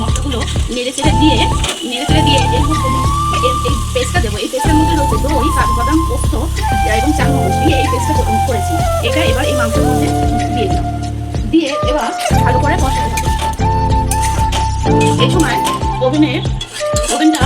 মশলাগুলো নেড়ে চেড়ে দিয়ে নেড়ে চেড়ে দিয়ে এই পেস্টটা দেবো। এই পেস্টের মধ্যে রয়েছে দই, কাজু এবং চারমগজ দিয়ে এই পেস্টটা করেছি। এটা এবার এই মাংসের দিয়ে এবার ভালো করে কষাতে হবে। এই সময় ওভেনের ওভেনটা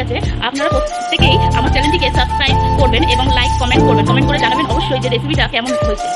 গেছে, আপনারা প্রত্যেকেই আমার চ্যানেলটিকে সাবস্ক্রাইব করবেন এবং লাইক কমেন্ট করবেন। কমেন্ট করে জানাবেন অবশ্যই যে রেসিপিটা কেমন হয়েছে।